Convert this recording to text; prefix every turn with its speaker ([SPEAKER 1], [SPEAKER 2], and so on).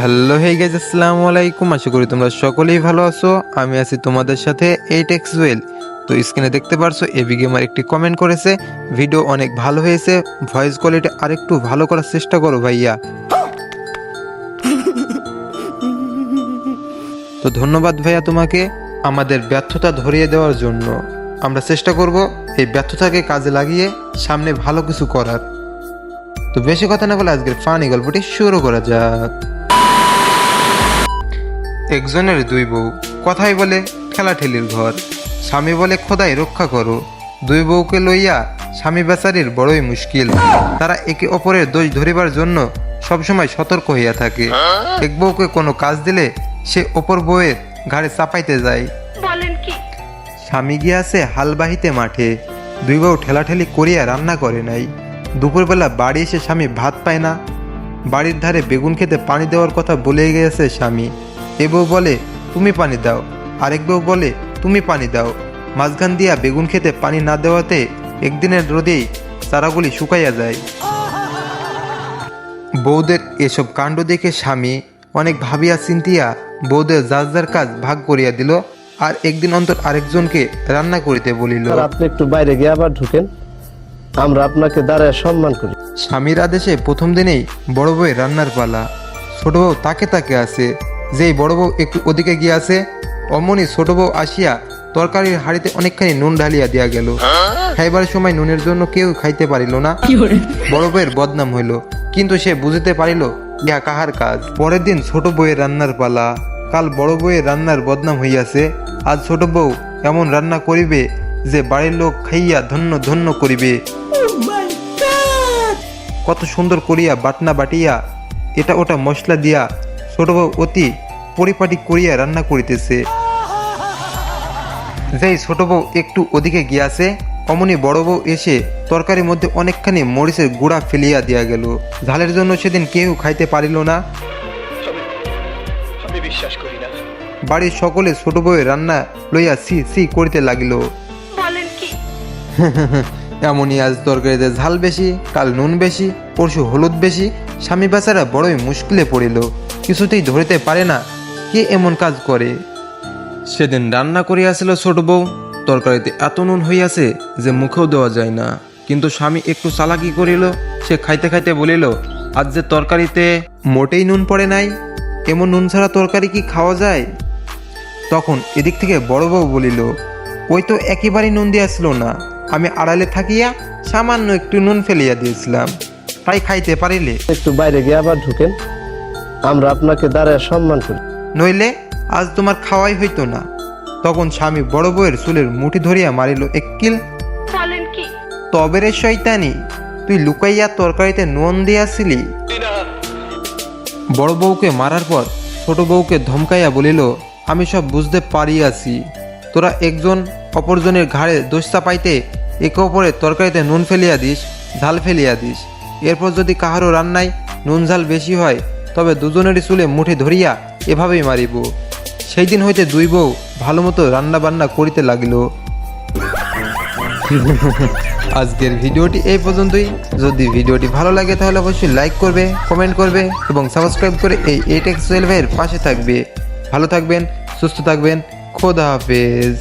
[SPEAKER 1] Hello hey guys আসসালামু আলাইকুম। আশা করি তোমরা সকলেই ভালো আছো। আমি আছি তোমাদের সাথে এইট এক্স ওয়েল তো স্ক্রিনে দেখতে পারছ এবি গেমার একটি কমেন্ট করেছে ভিডিও অনেক ভালো হয়েছে ভয়েস কোয়ালিটি আরেকটু ভালো করার চেষ্টা করো ভাইয়া। তো ধন্যবাদ ভাইয়া তোমাকে আমাদের ব্যর্থতা ধরিয়ে দেওয়ার জন্য। আমরা চেষ্টা করব এই ব্যর্থতাকে কাজে লাগিয়ে সামনে ভালো কিছু করার। তো বেশি কথা না বলে আজকের ফানি গল্পটি শুরু করা যাক। একজনের দুই বউ। কথাই বলে ঠেলাঠেলির ঘর। স্বামী বলে খোদাই রক্ষা করো। দুই বউকে লইয়া স্বামী বেচারির বড়ই মুশকিল। তারা একে অপরের দোষ ধরিবার জন্য সবসময় সতর্ক হইয়া থাকে। এক বউকে কোনো কাজ দিলে সে অপর বউয়ের ঘাড়ে চাপাইতে যায়। স্বামী গিয়াছে হাল বাহিতে মাঠে। দুই বউ ঠেলাঠেলি করিয়া রান্না করে নাই। দুপুরবেলা বাড়ি এসে স্বামী ভাত পায় না। বাড়ির ধারে বেগুন খেতে পানি দেওয়ার কথা বলে গিয়েছে স্বামী। এ বউ বলে তুমি পানি দাও। আরেক বউ বলে তুমি পানি দাও। মাঝখান দিয়া বেগুন খেতে পানি না দেওয়াতে একদিনের রোদেই চারাগুলি শুকাইয়া যায়। বৌদের এসব কাণ্ড দেখে স্বামী অনেক ভাবিয়া চিন্তিয়া বৌদের যার যার কাজ ভাগ করিয়া দিল আর একদিন অন্তর আরেকজনকে রান্না করিতে বলিল।
[SPEAKER 2] আপনি একটু বাইরে গিয়ে আবার ঢুকেন। আমরা আপনাকে দাঁড়ায় সম্মান করি।
[SPEAKER 1] স্বামীর আদেশে প্রথম দিনেই বড় বউয়ের রান্নার পালা। ছোট বউ তাকে তাকে আসে যেই বড় বউ একটু ওদিকে গিয়ে আসে অমনি ছোট বউ আসিয়া তরকারির হাড়িতে অনেকখানি নুন ঢালিয়া দিয়া গেল। খাইবার সময় নুনের জন্য কেউ খাইতে পারিল না। বড় বউয়ের বদনাম হইল কিন্তু সে বুঝতে পারিল ইহা কাহার কাজ? পরের দিন ছোট বউয়ের রান্নার পালা। কাল বড় বউয়ের রান্নার বদনাম হইয়াছে আজ ছোট বউ এমন রান্না করিবে যে বাড়ির লোক খাইয়া ধন্য ধন্য করিবে। কত সুন্দর করিয়া বাটনা বাটিয়া এটা ওটা মশলা দিয়া ছোট বউ অতি পরিপাটি করিয়া রান্না করিতেছে। যেই ছোট বউ একটু ওদিকে গিয়াছে অমনি বড় বউ এসে তরকারির মধ্যে অনেকখানি মরিচের গুঁড়া ফেলিয়া দিয়া গেল। ঝালের জন্য সেদিন কেউ খাইতে পারিল না।
[SPEAKER 2] আমি বিশ্বাস করি না।
[SPEAKER 1] বাড়ির সকলে ছোট বউয়ের রান্না লইয়া সি সি করিতে লাগিল।
[SPEAKER 3] বলেন কি?
[SPEAKER 1] এমনই আজ তরকারিতে ঝাল বেশি কাল নুন বেশি পরশু হলুদ বেশি স্বামী বেচারা বড়ই মুশকিলে পড়িল। কিছুতেই ধরিতে পারে না কে এমন কাজ করে? সেদিন রান্না করিয়াছিল ছোট বউ তরকারিতে এত নুন হইয়াছে যে মুখেও দেওয়া যায় না। কিন্তু স্বামী একটু চালাকি করিল সে খাইতে খাইতে বলিল আজ যে তরকারিতে মোটেই নুন পড়ে নাই এমন নুন ছাড়া তরকারি কি খাওয়া যায়? তখন এদিক থেকে বড় বউ বলিল ওই তো একেবারেই নুন দিয়াছিল না আমি আড়ালে থাকিয়া সামান্য একটু নুন ফেলিয়া দিয়েছিলাম তাই খাইতে পারিলে?
[SPEAKER 2] একটু বাইরে গিয়ে আবার ঢুকেন। আমরা আপনাকে দাঁড়ায় সম্মান করি।
[SPEAKER 1] নইলে আজ তোমার খাওয়াই হইতো না। তখন স্বামী বড় বউয়ের চুলের মুঠি ধরিয়া মারিল এক্কিল।
[SPEAKER 3] বলেন কি?
[SPEAKER 1] তবে রে শয়তানি তুই লুকাইয়া তরকারিতে নুন দিয়াছিলি। বড় বউকে মারার পর ছোট বউকে ধমকাইয়া বলিল আমি সব বুঝতে পারিয়াছি। তোরা একজন অপরজনের ঘাড়ে দোষ চাপাইতে একে অপরের তরকারিতে নুন ফেলিয়া দিস ঝাল ফেলিয়া দিস। এরপর যদি কাহারও রান্নায় নুন ঝাল বেশি হয় তবে দুজনেরই চুলে মুঠে ধরিয়া এভাবেই মারিব। সেই দিন হইতে দুই বউ ভালো মতো রান্নাবান্না করিতে লাগিল। আজকের ভিডিওটি এই পর্যন্তই। যদি ভিডিওটি ভালো লাগে তাহলে অবশ্যই লাইক করবে কমেন্ট করবে এবং সাবস্ক্রাইব করে এই এইট এক্স ভাইয়ের পাশে থাকবে। ভালো থাকবেন, সুস্থ থাকবেন, খোদা হাফেজ।